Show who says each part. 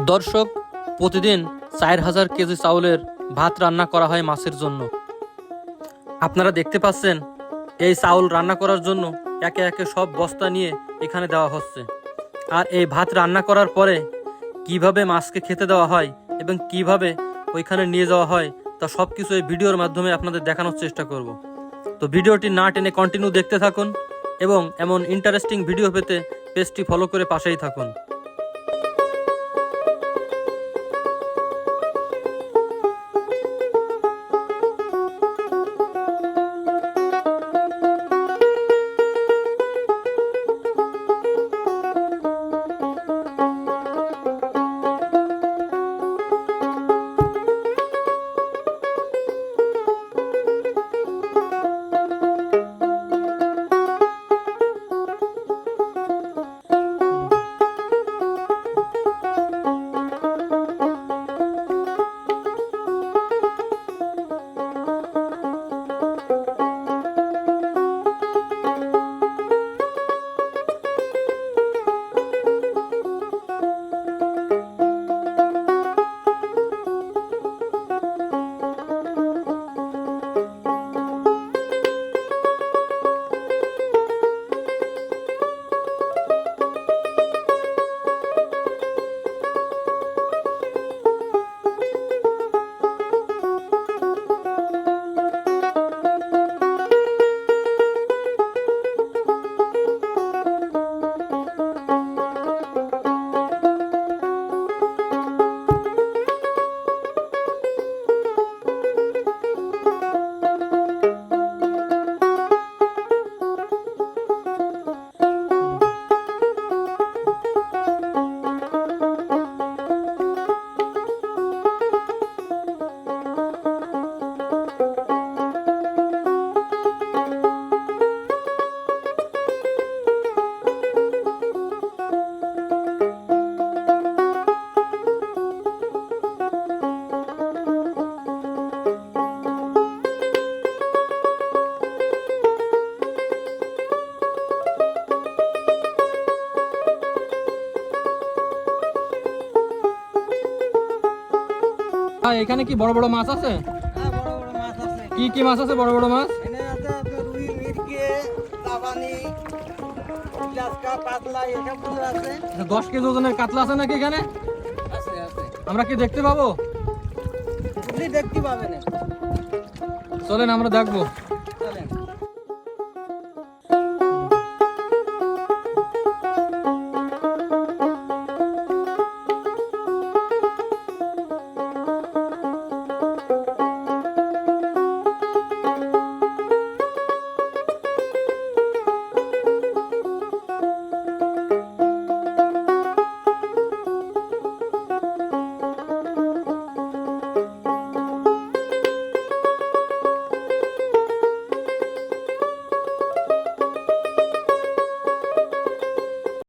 Speaker 1: দর্শক, প্রতিদিন চার হাজার কেজি চাউলের ভাত রান্না করা হয় মাছের জন্য। আপনারা দেখতে পাচ্ছেন, এই চাউল রান্না করার জন্য একে একে সব বস্তা নিয়ে এখানে দেওয়া হচ্ছে। আর এই ভাত রান্না করার পরে কীভাবে মাছকে খেতে দেওয়া হয় এবং কীভাবে ওইখানে নিয়ে যাওয়া হয়, তা সব কিছু এই ভিডিওর মাধ্যমে আপনাদের দেখানোর চেষ্টা করব। তো ভিডিওটি না টেনে কন্টিনিউ দেখতে থাকুন এবং এমন ইন্টারেস্টিং ভিডিও পেতে পেজটি ফলো করে পাশেই থাকুন। এখানে কি বড় বড় মাছ আছে
Speaker 2: হ্যাঁ, বড় বড় মাছ আছে।
Speaker 1: কি কি মাছ আছে বড় বড় মাছ
Speaker 2: আছে।
Speaker 1: দশ কেজি ওজনের কাতলা আছে নাকি এখানে। আমরা কি দেখতে পাবো
Speaker 2: দেখতে পাবেন
Speaker 1: চলেন আমরা দেখব